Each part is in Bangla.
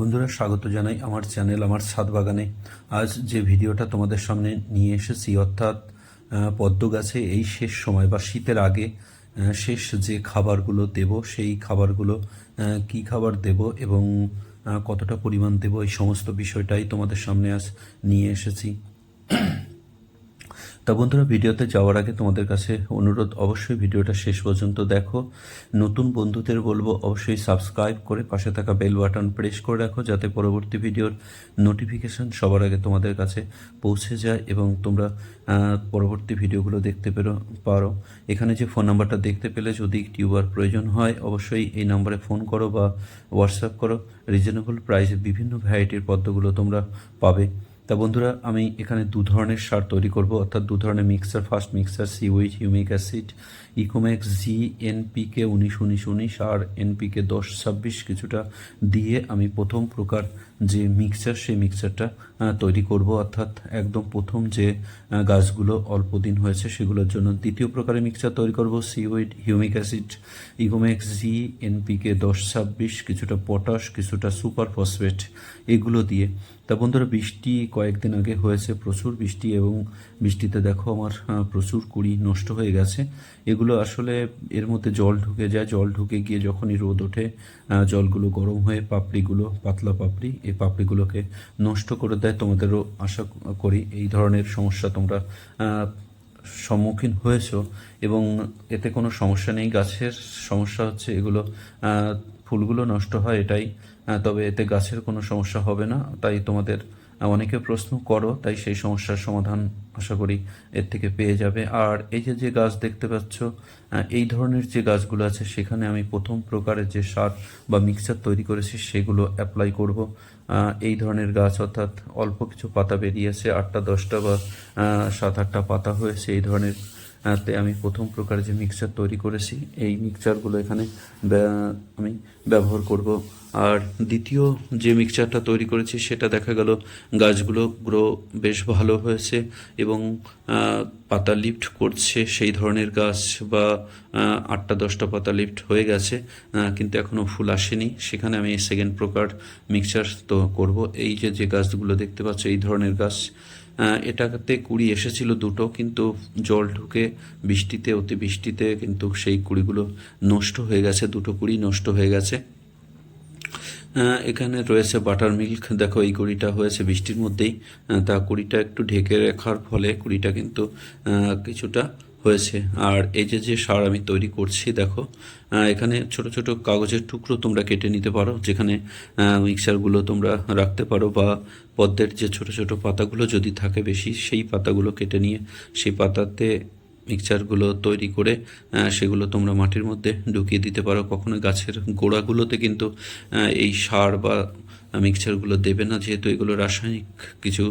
বন্ধুরা স্বাগত জানাই আমার চ্যানেল আমার ছাদ বাগানে। আজ যে ভিডিওটা তোমাদের সামনে নিয়ে এসেছি, অর্থাৎ পদ্ম গাছে এই শেষ সময় বা শীতের আগে শেষ যে খাবারগুলো দেব, সেই খাবারগুলো কি খাবার দেব এবং কতটা পরিমাণ দেব, এই সমস্ত বিষয়টাই তোমাদের সামনে আজ নিয়ে এসেছি। তা বন্ধুরা, ভিডিওতে যাওয়ার আগে তোমাদের কাছে অনুরোধ, অবশ্যই ভিডিওটা শেষ পর্যন্ত দেখো। নতুন বন্ধুদের বলব, অবশ্যই সাবস্ক্রাইব করে পাশে থাকা বেল বাটন প্রেস করে রাখো, যাতে পরবর্তী ভিডিওর নোটিফিকেশন সবার আগে তোমাদের কাছে পৌঁছে যায় এবং তোমরা পরবর্তী ভিডিওগুলো দেখতে পেরো, পারো। এখানে যে ফোন নাম্বারটা দেখতে পেলে যদি টিউবার প্রয়োজন হয়, অবশ্যই এই নাম্বারে ফোন করো বা হোয়াটসঅ্যাপ করো। রিজনেবল প্রাইসে বিভিন্ন ভ্যারাইটির পদ্মগুলো তোমরা পাবে। তা বন্ধুরা, আমি এখানে দু ধরনের সার তৈরি করব। অর্থাৎ দু ধরনের mixer first mixer seaweed humic acid Ecomax G NPK উনিশ উনিশ উনিশ, আর এনপিকে দশ, ছাব্বিশ কিছুটা দিয়ে আমি প্রথম প্রকার যে মিক্সচার সেই মিক্সচারটা তৈরি করব। অর্থাৎ একদম প্রথম যে গাছগুলো অল্প দিন হয়েছে, সেগুলোর জন্য দ্বিতীয় প্রকারের মিক্সচার তৈরি করব। Seaweed humic acid Ecomax G NPK দশ ছাব্বিশ, কিছুটা পটাশ কিছুটা সুপার ফসফেট এগুলো দিয়ে। তা বন্ধুরা, বৃষ্টি কয়েকদিন আগে হয়েছে প্রচুর বৃষ্টি এবং বৃষ্টিতে দেখো আমার প্রচুর কুড়ি নষ্ট হয়ে গেছে। এগুলো আসলে এর মধ্যে জল ঢুকে যায়। জল ঢুকে গিয়ে যখনই রোদ ওঠে জলগুলো গরম হয়ে পাপড়িগুলো, পাতলা পাপড়ি এই পাপড়িগুলোকে নষ্ট করে দেয়, তোমাদেরও আশা করি এই ধরনের সমস্যা তোমরা সম্মুখীন হয়েছ এবং এতে কোনো সমস্যা নেই। গাছের সমস্যা হচ্ছে এগুলো ফুলগুলো নষ্ট হয় এটাই তবে এতে গাছের কোনো সমস্যা হবে না। তাই তোমাদের অনেকে প্রশ্ন করো, তাই সেই সমস্যার সমাধান আশা করি এর থেকে পেয়ে যাবে। আর এই যে যে গাছ দেখতে পাচ্ছ এই ধরনের যে গাছগুলো আছে, সেখানে আমি প্রথম প্রকারের যে সার বা মিক্সার তৈরি করেছি, সেগুলো অ্যাপ্লাই করব। এই ধরনের গাছ অর্থাৎ অল্প কিছু পাতা বেরিয়েছে, আটটা, দশটা বা সাত, আটটা পাতা হয়েছে এই ধরনের তে আমি প্রথম প্রকার যে মিক্সার তৈরি করেছি, এই মিক্সচারগুলো এখানে আমি ব্যবহার করব। আর দ্বিতীয় যে মিক্সচারটা তৈরি করেছি, সেটা দেখা গেল গাছগুলো গ্রো বেশ ভালো হয়েছে এবং পাতা লিফট করছে। সেই ধরনের গাছ বা আটটা দশটা পাতা লিফট হয়ে গেছে কিন্তু এখনও ফুল আসেনি। সেখানে আমি সেকেন্ড প্রকার মিক্সচার তো করব। এই যে যে গাছগুলো দেখতে পাচ্ছ, এই ধরনের গাছ এটাতে কুড়ি এসেছিল দুটো, কিন্তু জল ঢুকে বৃষ্টিতে, অতি বৃষ্টিতে কিন্তু সেই কুড়িগুলো নষ্ট হয়ে গেছে, দুটো কুড়ি নষ্ট হয়ে গেছে। এখানে রয়েছে বাটার মিল্ক, দেখো এই কুড়িটা হয়েছে বৃষ্টির মধ্যেই। তা কুড়িটা একটু ঢেকে রাখার ফলে কুড়িটা কিন্তু কিছুটা হয়েছে। আর এই যে যে সার আমি তৈরি করছি, দেখো এখানে ছোট ছোট কাগজের টুকরো তোমরা কেটে নিতে পারো, যেখানে মিক্সারগুলো তোমরা রাখতে পারো বা পদ্মের যে ছোট ছোট পাতাগুলো যদি থাকে বেশি, সেই পাতাগুলো কেটে নিয়ে, সেই পাতাতে মিক্সচারগুলো তৈরি করে সেগুলো তোমরা মাটির মধ্যে ঢুকিয়ে দিতে পারো। কখনো গাছের গোড়াগুলোতে কিন্তু এই সার বা মিক্সচারগুলো দেবে না। যেহেতু এগুলো রাসায়নিক কিছু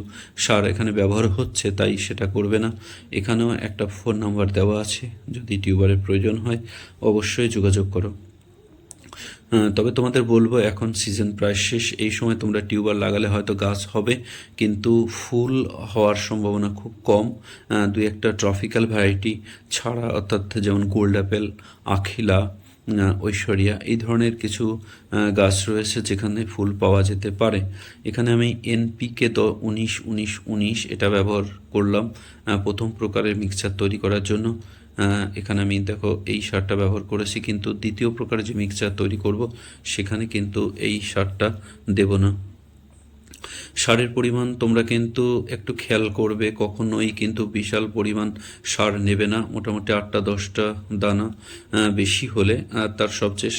সার এখানে ব্যবহার হচ্ছে, তাই সেটা করবে না। এখানেও একটা ফোন নাম্বার দেওয়া আছে। যদি টিউবারের প্রয়োজন হয়, অবশ্যই যোগাযোগ করো। তবে তোমাদের বলব এখন সিজন প্রায় শেষ। এই সময় তোমরা টিউবার লাগালে হয়তো গাছ হবে, কিন্তু ফুল হওয়ার সম্ভাবনা খুব কম। দুই একটা ট্রপিক্যাল ভ্যারাইটি ছাড়া, অর্থাৎ যেমন গোল্ড অ্যাপেল আখিলা ঐশ্বরিয়া, এই ধরনের কিছু গাছ রয়েছে যেখানে ফুল পাওয়া যেতে পারে। এখানে আমি এনপিকে দ উনিশ উনিশ উনিশ এটা ব্যবহার করলাম প্রথম প্রকারের মিক্সচার তৈরি করার জন্য। এখানে আমি দেখো এই সারটা ব্যবহার করেছি, কিন্তু দ্বিতীয় প্রকার যে মিক্সচার তৈরি করব, সেখানে কিন্তু এই সারটা দেব না। সারের পরিমাণ তোমরা কিন্তু একটু খেয়াল করবে, কখনোই কিন্তু বিশাল পরিমাণ সার নেবে না, মোটামুটি আটটা দশটা দানা বেশি হলে তার সবচেয়ে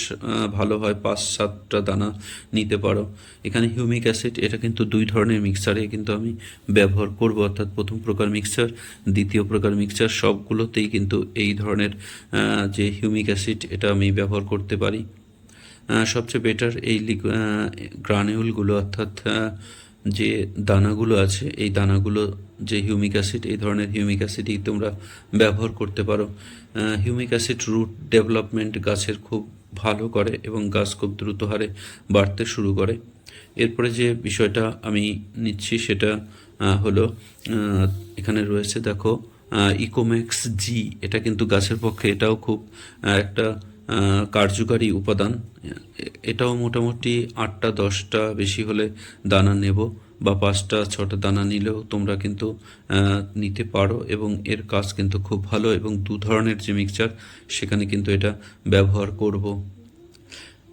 ভালো হয় পাঁচ সাতটা দানা নিতে পারো। এখানে হিউমিক অ্যাসিড, এটা কিন্তু দুই ধরনের মিক্সারে কিন্তু আমি ব্যবহার করব, অর্থাৎ প্রথম প্রকার মিক্সচার দ্বিতীয় প্রকার মিক্সচার সবগুলোতেই কিন্তু এই ধরনের যে হিউমিক অ্যাসিড, এটা আমি ব্যবহার করতে পারি। সবচেয়ে বেটার এই গ্রানিউলগুলো অর্থাৎ যে দানাগুলো আছে, এই দানাগুলো, যে হিউমিক অ্যাসিড এই ধরনের হিউমিক অ্যাসিডই তোমরা ব্যবহার করতে পারো। হিউমিক অ্যাসিড রুট ডেভেলপমেন্ট গাছের খুব ভালো করে এবং গাছ খুব দ্রুত হারে বাড়তে শুরু করে। এরপরে যে বিষয়টা আমি নিচ্ছি সেটা হলো এখানে রয়েছে, দেখো ইকোম্যাক্স জি এটা কিন্তু গাছের পক্ষে এটাও খুব একটা কার্যকারী উপাদান। এটাও মোটামুটি আটটা, দশটা বেশি হলে দানা নেব বা পাঁচটা, ছটা দানা নিলেও তোমরা কিন্তু নিতে পারো এবং এর কাজ কিন্তু খুব ভালো এবং দু ধরনের যে মিক্সচার সেখানে কিন্তু এটা ব্যবহার করব।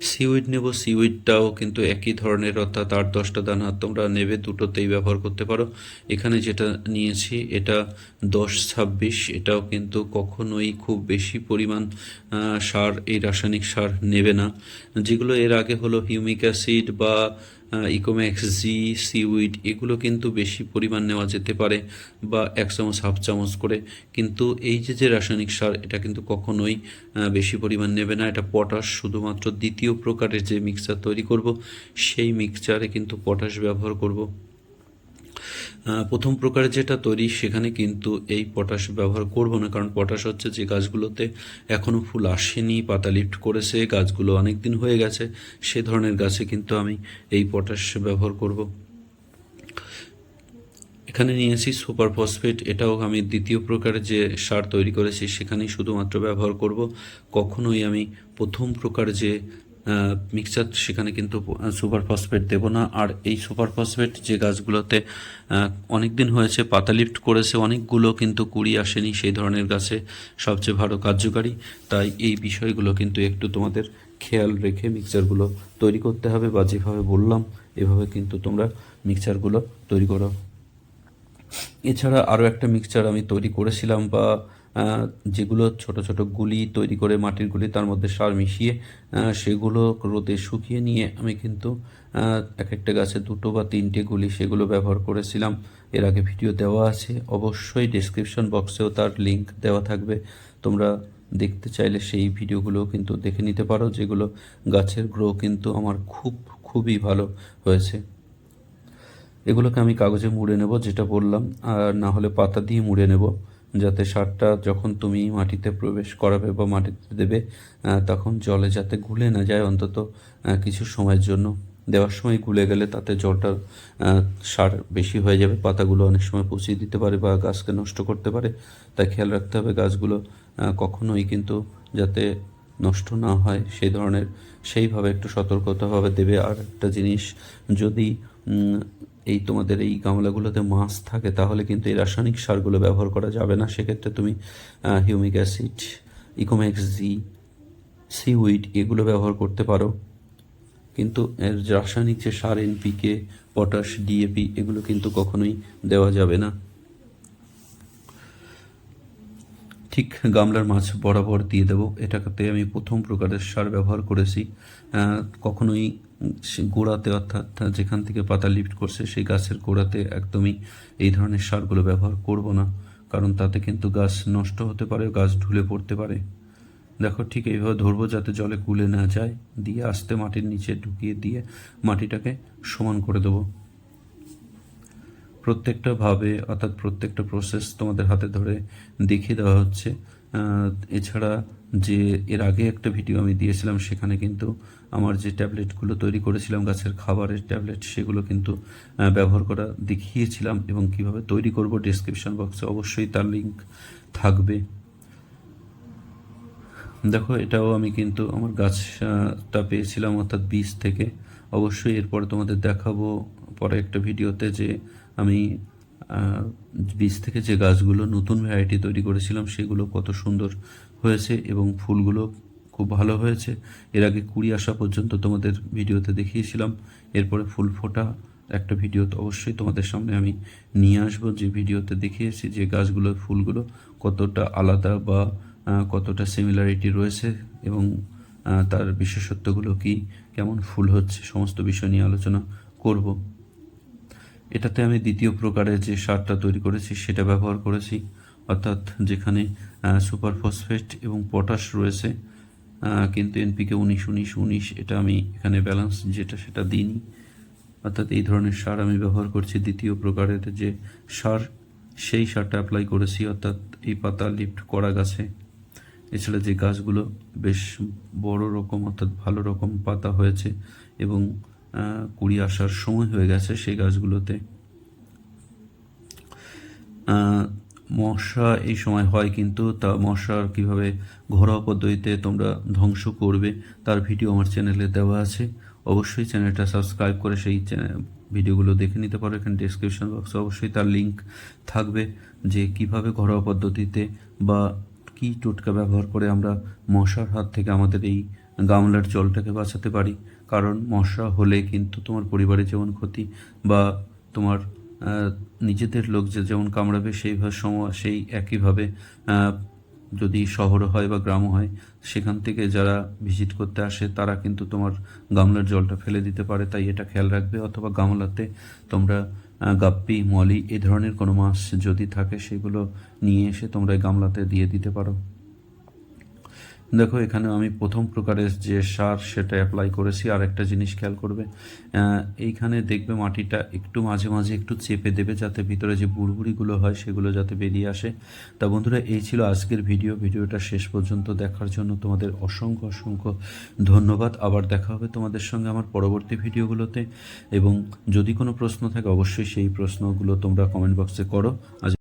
সিউইড নেব সিউইডটাও কিন্তু একই ধরনের, অর্থাৎ আট, দশটা দানা তোমরা নেবে, দুটোতেই ব্যবহার করতে পারো। এখানে যেটা নিয়েছি, এটা দশ, ছাব্বিশ, এটাও কিন্তু কখনোই খুব বেশি পরিমাণ সার, এই রাসায়নিক সার নেবে না। যেগুলো এর আগে হলো হিউমিক অ্যাসিড বা ইকোম্যাক্স জি সিউইড এগুলো কিন্তু বেশি পরিমাণ নেওয়া যেতে পারে বা এক চামচ, হাফ চামচ করে। কিন্তু এই যে যে রাসায়নিক সার, এটা কিন্তু কখনোই বেশি পরিমাণ নেবে না। এটা পটাশ শুধুমাত্র দ্বিতীয় প্রকারের যে মিক্সার তৈরি করব, সেই মিক্সচারে কিন্তু পটাশ ব্যবহার করব। প্রথম প্রকারের যেটা তৈরি, সেখানে কিন্তু এই পটাশ ব্যবহার করব না, কারণ পটাশ হচ্ছে যে গাছগুলোতে এখনও ফুল আসেনি, পাতা লিফট করেছে, গাছগুলো অনেক দিন হয়ে গেছে, সে ধরনের গাছে কিন্তু আমি এই পটাশ ব্যবহার করব। এখানে নিয়েছি সুপার ফসফেট, এটাও আমি দ্বিতীয় প্রকারের যে সার তৈরি করেছি, সেখানেই শুধুমাত্র ব্যবহার করব। কখনোই আমি প্রথম প্রকার যে মিক্সচার সেখানে কিন্তু সুপার ফসফেট দেব না। আর এই সুপার ফসফেট যে গাছগুলোতে অনেক দিন হয়েছে, পাতা লিফট করেছে, অনেকগুলো কিন্তু কুড়ি আসেনি সেই ধরনের গাছে সবচেয়ে ভালো কার্যকারী। তাই এই বিষয়গুলো কিন্তু একটু তোমাদের খেয়াল রেখে মিক্সচারগুলো তৈরি করতে হবে বা যেভাবে বললাম, এভাবে কিন্তু তোমরা মিক্সচারগুলো তৈরি করো। এছাড়া আরও একটা মিক্সচার আমি তৈরি করেছিলাম বা যেগুলো ছোট ছোট গুলি তৈরি করে মাটির গুলি তার মধ্যে সার মিশিয়ে সেগুলো রোদে শুকিয়ে নিয়ে আমি কিন্তু এক একটা গাছে দুটো বা তিনটে গুলি সেগুলো ব্যবহার করেছিলাম। এর আগে ভিডিও দেওয়া আছে, অবশ্যই ডেসক্রিপশন বক্সেও তার লিংক দেওয়া থাকবে। তোমরা দেখতে চাইলে সেই ভিডিওগুলো কিন্তু দেখে নিতে পারো, যেগুলো গাছের গ্রো কিন্তু আমার খুব, খুবই ভালো হয়েছে। এগুলোকে আমি কাগজে মুড়ে নেব, যেটা বললাম, আর না হলে পাতা দিয়ে মুড়ে নেব। যাতে সারটা যখন তুমি মাটিতে প্রবেশ করাবে বা মাটিতে দেবে তখন জলে যাতে গুলে না যায়, অন্তত কিছু সময়ের জন্য। দেওয়ার সময় গুলে গেলে তাতে জলটা সার বেশি হয়ে যাবে। পাতাগুলো অনেক সময় পচিয়ে দিতে পারে বা গাছকে নষ্ট করতে পারে। তাই খেয়াল রাখতে হবে গাছগুলো কখনোই কিন্তু যাতে নষ্ট না হয়, সেই ধরনের সেইভাবে একটু সতর্কতাভাবে দেবে। আর একটা জিনিস, যদি এই তোমাদের এই গামলাগুলোতে মাছ থাকে, তাহলে কিন্তু এই রাসায়নিক সারগুলো ব্যবহার করা যাবে না। সেক্ষেত্রে তুমি humic acid Ecomax G, seaweed এগুলো ব্যবহার করতে পারো। কিন্তু এর রাসায়নিক যে সার, এনপিকে, পটাশ, ডিএপি এগুলো কিন্তু কখনোই দেওয়া যাবে না। ঠিক গামলার মাছ বরাবর দিয়ে দেবো। এটাতে আমি প্রথম প্রকারের সার ব্যবহার করেছি। কখনোই গোড়াতে অর্থাৎ যেখান থেকে পাতা লিফট করছে, সেই গাছের গোড়াতে একদমই এই ধরনের সারগুলো ব্যবহার করব না। কারণ তাতে কিন্তু গাছ নষ্ট হতে পারে, গাছ ঢুলে পড়তে পারে। দেখো ঠিক এইভাবে ধরবো যাতে জলে গুলে না যায়। দিয়ে আস্তে মাটির নিচে ঢুকিয়ে দিয়ে মাটিটাকে সমান করে দেবো। প্রত্যেকটা ভাবে অর্থাৎ প্রত্যেকটা প্রসেস তোমাদের হাতে ধরে দেখিয়ে দেওয়া হচ্ছে। এছাড়া যে এর আগে একটা ভিডিও আমি দিয়েছিলাম, সেখানে কিন্তু আমার যে ট্যাবলেটগুলো তৈরি করেছিলাম, গাছের খাবারের ট্যাবলেট সেগুলো কিন্তু ব্যবহার করা দেখিয়েছিলাম এবং কীভাবে তৈরি করব ডিসক্রিপশন বক্সে অবশ্যই তার লিঙ্ক থাকবে। দেখো, এটাও আমি কিন্তু আমার গাছটা পেয়েছিলাম অর্থাৎ বীজ থেকে। অবশ্যই এরপরে তোমাদের দেখাবো পরে একটা ভিডিওতে যে আমি বীজ থেকে যে গাছগুলো নতুন ভ্যারাইটি তৈরি করেছিলাম, সেগুলো কত সুন্দর হয়েছে এবং ফুলগুলো খুব ভালো হয়েছে। এর আগে কুড়ি আসা পর্যন্ত তোমাদের ভিডিওতে দেখিয়েছিলাম। এরপরে ফুল ফোটা একটা ভিডিও তো অবশ্যই তোমাদের সামনে আমি নিয়ে আসব। যে ভিডিওতে দেখিয়েছি যে গাছগুলোর ফুলগুলো কতটা আলাদা বা কতটা সিমিলারিটি রয়েছে এবং তার বিশেষত্বগুলো কি, কেমন ফুল হচ্ছে, সমস্ত বিষয় নিয়ে আলোচনা করব। এটাতে আমি দ্বিতীয় প্রকারের যে সারটা তৈরি করেছি, সেটা ব্যবহার করেছি। অর্থাৎ যেখানে সুপার ফসফেট এবং পটাশ রয়েছে কিন্তু এনপিকে উনিশ উনিশ উনিশ, এটা আমি এখানে ব্যালেন্স যেটা সেটা দিইনি। অর্থাৎ এই ধরনের সার আমি ব্যবহার করছি দ্বিতীয় প্রকারের যে সার, সেই সারটা অ্যাপ্লাই করেছি। অর্থাৎ এই পাতা লিফট করা গাছে। এছাড়া যে গাছগুলো বেশ বড় রকম, অর্থাৎ ভালো রকম পাতা হয়েছে এবং কুড়ি আসার সময় হয়ে গেছে সেই গাছগুলোতে। মশা এই সময় হয় কিন্তু তা মশার কীভাবে ঘরোয়া পদ্ধতিতে তোমরা ধ্বংস করবে তার ভিডিও আমার চ্যানেলে দেওয়া আছে। অবশ্যই চ্যানেলটা সাবস্ক্রাইব করে সেই ভিডিওগুলো দেখে নিতে পারো। এখানে ডিসক্রিপশন বক্সে অবশ্যই তার লিংক থাকবে যে কীভাবে ঘরোয়া পদ্ধতিতে বা কী টোটকা ব্যবহার করে আমরা মশার হাত থেকে আমাদের এই গামলার জলটাকে বাঁচাতে পারি। কারণ মশা হলে কিন্তু তোমার পরিবারে যেমন ক্ষতি বা তোমার নিজেদের লোক যে যেমন কামড়াবে সেইভাবে সময় সেই একইভাবে যদি শহর হয় বা গ্রাম হয়, সেখান থেকে যারা ভিজিট করতে আসে তারা কিন্তু তোমার গামলার জলটা ফেলে দিতে পারে। তাই এটা খেয়াল রাখবে। অথবা গামলাতে তোমরা গাপ্পি, মলি এ ধরনের কোনো মাছ যদি থাকে সেগুলো নিয়ে এসে তোমরা গামলাতে দিয়ে দিতে পারো। দেখো, এখানে আমি প্রথম প্রকারের যে সার সেটা অ্যাপ্লাই করেছি আর একটা জিনিস খেয়াল করবে। এইখানে দেখবে মাটিটা একটু মাঝে মাঝে একটু চেপে দেবে যাতে ভিতরে যে বুড়বুড়িগুলো হয় সেগুলো যাতে বেরিয়ে আসে। তা বন্ধুরা, এই ছিল আজকের ভিডিও। ভিডিওটা শেষ পর্যন্ত দেখার জন্য তোমাদের অসংখ্য অসংখ্য ধন্যবাদ। আবার দেখা হবে তোমাদের সঙ্গে আমার পরবর্তী ভিডিওগুলোতে। এবং যদি কোনো প্রশ্ন থাকে, অবশ্যই সেই প্রশ্নগুলো তোমরা কমেন্ট বক্সে করো। আজ